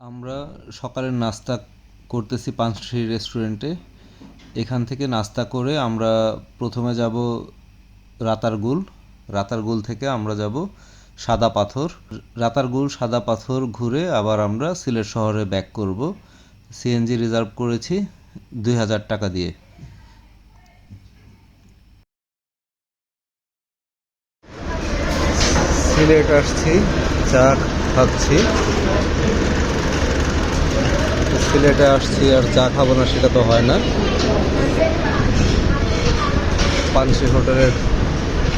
আমরা সকালের নাস্তা করতেছি পাঁচশ্রী রেস্টুরেন্টে। এখান থেকে নাস্তা করে আমরা প্রথমে যাব রাতারগুল। রাতারগুল থেকে আমরা যাব সাদা পাথর। রাতারগুল সাদা পাথর ঘুরে আবার আমরা সিলেট শহরে ব্যাক করব। সিএনজি রিজার্ভ করেছি দুই হাজার টাকা দিয়ে। সিলেট আসছি, চা খাচ্ছি। সিলেটে আসছি আর চা খাব না, সেটা তো হয় না। পানসি হোটেলের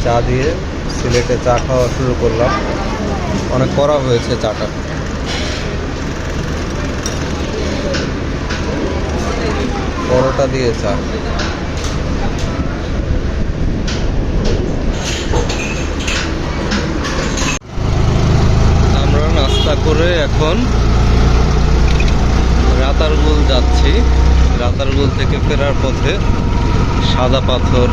চা দিয়ে সিলেটে চা খাওয়া শুরু করলাম। অনেক করা হয়েছে চাটা। পরোটা দিয়ে চা। আমরা নাস্তা করে এখন রাতারগুল যাচ্ছি। রাতারগুল থেকে ফেরার পথে সাদা পাথর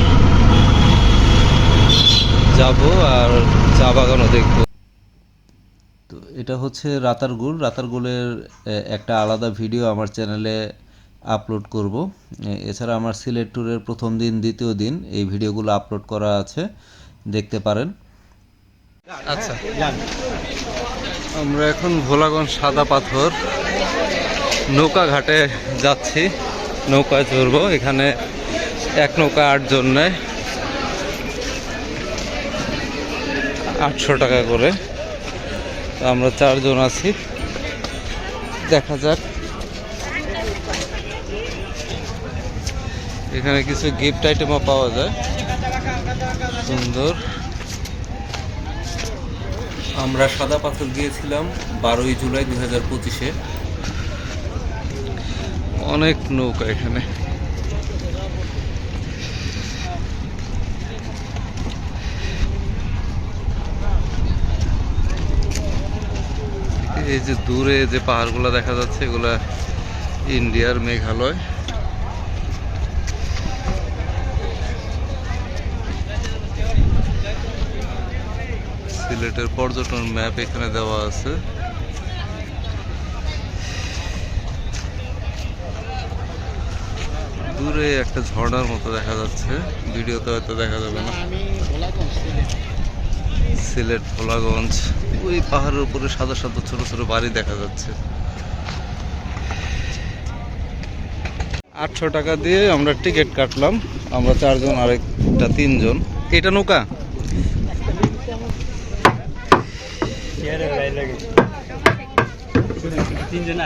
যাব আর চা বাগানও দেখব। তো এটা হচ্ছে রাতারগুল। রাতারগুলের একটা আলাদা ভিডিও আমার চ্যানেলে আপলোড করব। এছাড়া আমার সিলেট ট্যুরের প্রথম দিন দ্বিতীয় দিন এই ভিডিওগুলো আপলোড করা আছে। দেখতে পারেন। আচ্ছা। আমরা এখন ভোলাগঞ্জ সাদা পাথর নৌকা ঘাটে যাচ্ছি, নৌকায় চড়বো। এখানে এক নৌকা আটজন নেয় আটশো টাকা করে। আমরা চারজন আছি। দেখা যাক। এখানে কিছু গিফট আইটেমও পাওয়া যায়। সুন্দর। আমরা সাদা পাথর গিয়েছিলাম বারোই জুলাই দুই হাজার পঁচিশে। অনেক নৌকা এখানে। এই যে দূরে যে পাহাড়গুলো দেখা যাচ্ছে, এগুলা ইন্ডিয়ার মেঘালয়। সিলেটের পর্যটন ম্যাপ এখানে দেওয়া আছে। দূরে একটা ঝর্ণার মতো দেখা যাচ্ছে। ভিডিওতে হয়তো দেখা যাবে না। সিলেট ভোলাগঞ্জ ওই পাহাড়ের উপরে সাদা সাদা ছোট ছোট বাড়ি দেখা যাচ্ছে। আটশো টাকা দিয়ে আমরা টিকিট কাটলাম। আমরা চারজন আরেকটা তিনজন। এটা নৌকা? তিনজন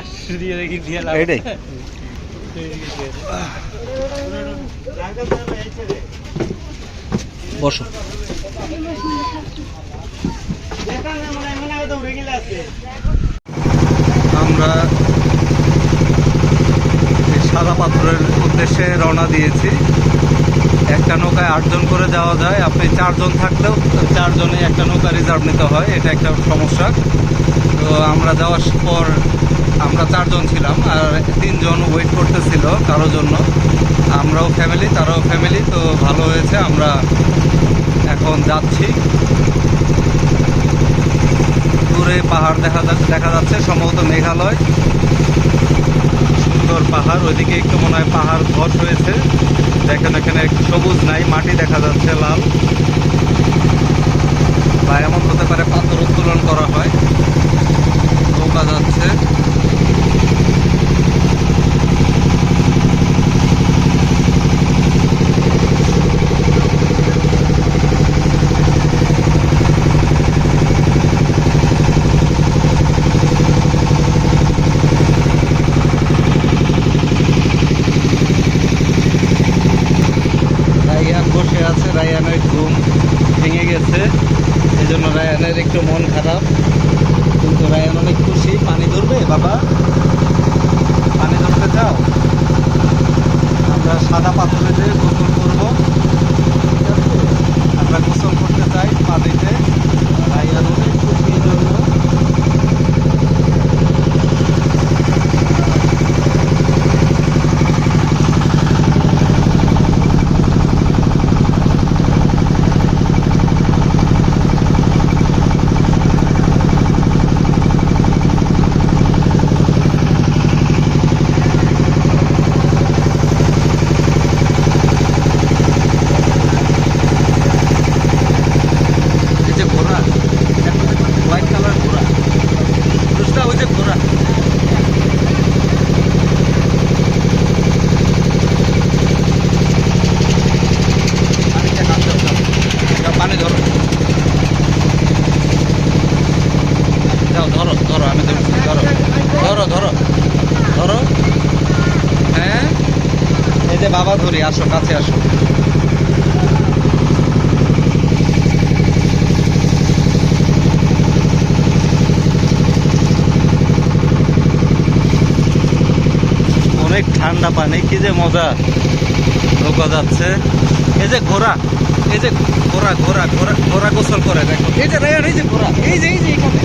বসো। আমরা সাদা পাথরের উদ্দেশ্যে রওনা দিয়েছি। একটা নৌকায় আটজন করে যাওয়া যায়। আপনি চারজন থাকলেও চারজনে একটা নৌকা রিজার্ভ নিতে হয়। এটা একটা সমস্যা। তো আমরা যাওয়ার পর আমরা চারজন ছিলাম আর তিনজন ওয়েট করতেছিল কারোর জন্য। আমরাও ফ্যামিলি তারাও ফ্যামিলি তো ভালো হয়েছে, আমরা এখন যাচ্ছি। দূরে পাহাড় দেখা যাচ্ছে দেখা যাচ্ছে, সম্ভবত মেঘালয়। সুন্দর পাহাড়, ওইদিকে একটু মনে হয় পাহাড় ধস হয়েছে। দেখেন এখানে সবুজ নাই, মাটি দেখা যাচ্ছে লাল। বা এমন হতে পারে পাথর উত্তোলন করা হয়। নৌকা যাচ্ছে। ধরো, আমি ধরছি, ধরো। ধরো ধরো। ধরো। হ্যাঁ? এই যে বাবা ধরি, আসো, কাছে আসো। অনেক ঠান্ডা পানি, কি যে মজা। ঢোকা যাচ্ছে। এই যে ঘোড়া, এই যে ঘোড়া ঘোড়া ঘোড়া ঘোড়া গোসল করে, দেখো। এই যে রায়ান, এই যে ঘোড়া, এই যে এই যে এখানে।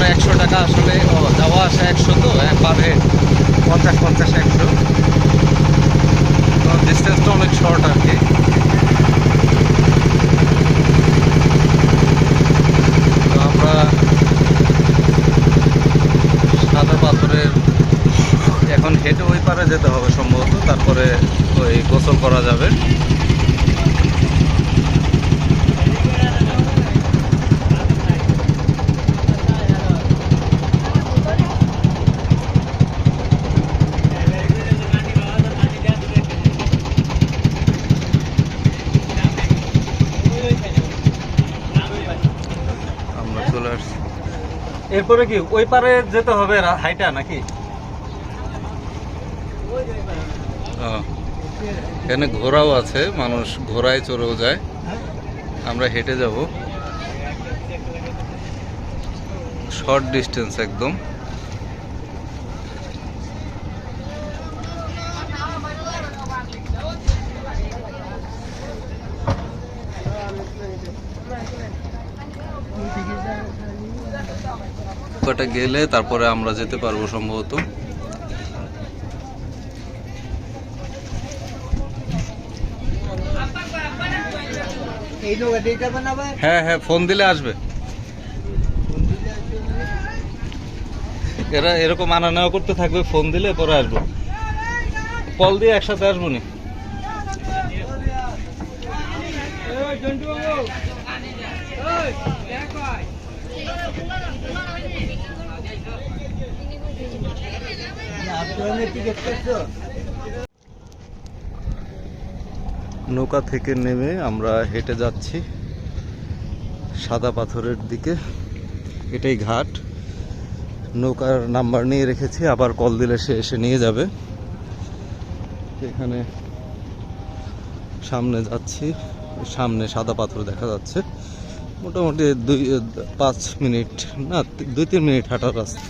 জন্য একশো টাকা আসলে যাওয়া আসা একশো তো পার হেড পঞ্চাশ পঞ্চাশ একশো। তো ডিস্টেন্সটা অনেক শর্ট আর কি। আমরা সাদা পাথরের এখন হেঁটে ওই পারে যেতে হবে সম্ভবত তারপরে ওই গোসল করা যাবে আমরা চলে আসছি এরপরে কি ওই পারে যেতে হবে হাইটা নাকি? এখানে ঘোরাও আছে, মানুষ ঘোড়ায় চড়েও যায়। আমরা হেঁটে যাব। শর্ট ডিস্টেন্স একদম। নৌকাটা গেলে তারপরে আমরা যেতে পারব সম্ভবত। হ্যাঁ হ্যাঁ ফোন দিলে আসবে। এরা এরকম আনা নেওয়া করতে থাকবে, ফোন দিলে পরে আসব। কল দিয়ে একসাথে আসব নি। করছ নৌকা থেকে নেমে আমরা হেঁটে যাচ্ছি সাদা পাথরের দিকে। এটাই ঘাট। নৌকার নাম্বার নিয়ে রেখেছি, আবার কল দিলে সে এসে নিয়ে যাবে। এখানে সামনে যাচ্ছি, সামনে সাদা পাথর দেখা যাচ্ছে। মোটামুটি দুই পাঁচ মিনিট, না, দুই, তিন মিনিট হাঁটার রাস্তা।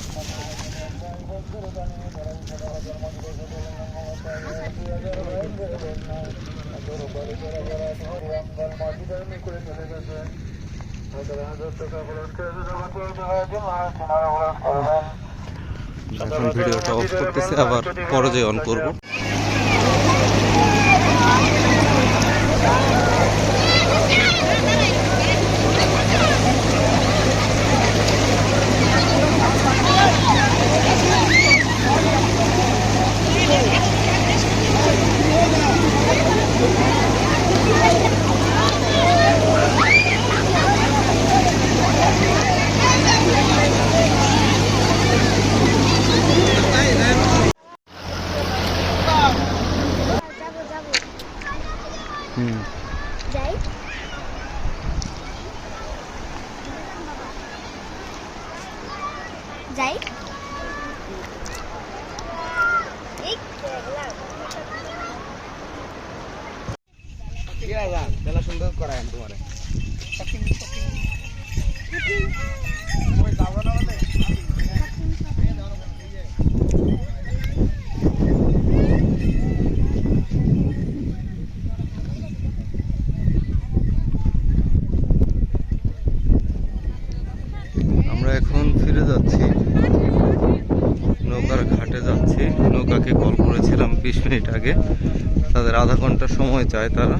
এখন ভিডিওটা অফ করতেছি, আবার পরে যে অন করব। যাব আমরা এখন ফিরে যাচ্ছি। নৌকার ঘাটে যাচ্ছি। নৌকাকে কল করেছিলাম বিশ মিনিট আগে। তাদের আধা ঘণ্টা সময় চায় তারা।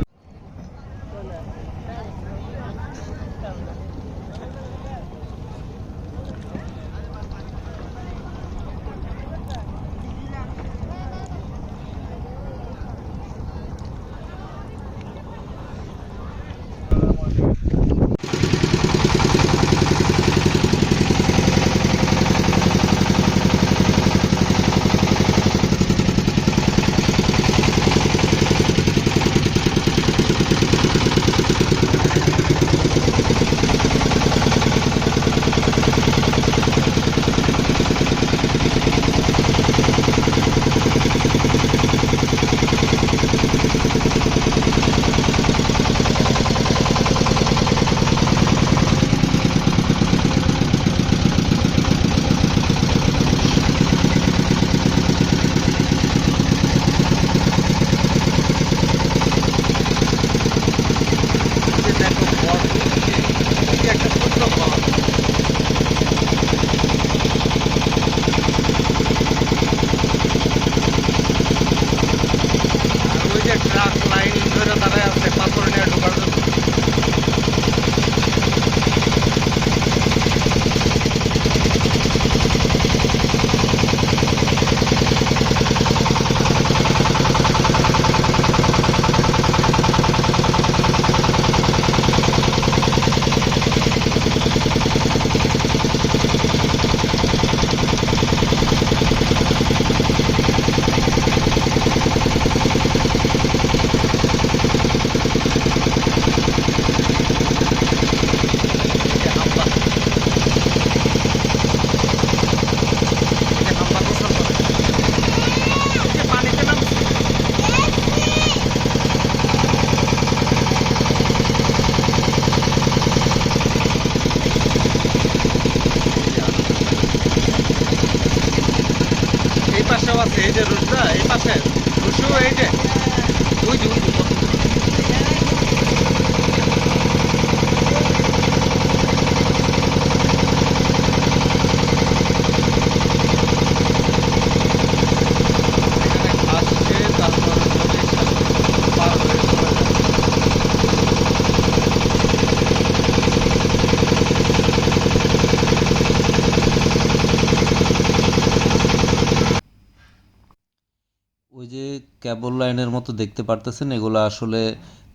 ক্যাবল লাইনের মতো দেখতে পারতেছেন। এগুলো আসলে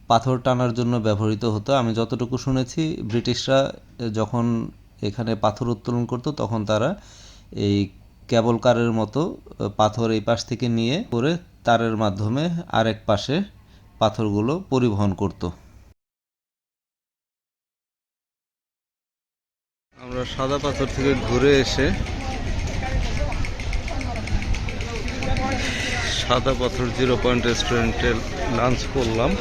পাথর টানার জন্য ব্যবহৃত হতো। আমি যতটুকু শুনেছি, ব্রিটিশরা যখন এখানে পাথর উত্তোলন করতো, তখন তারা এই ক্যাবল কারের মতো পাথর এই পাশ থেকে নিয়ে করে তারের মাধ্যমে আরেক পাশে পাথরগুলো পরিবহন করত। আমরা সাদা পাথর থেকে ঘুরে এসে সাদা পাথর জিরো পয়েন্ট রেস্টুরেন্টে লাঞ্চ করলাম।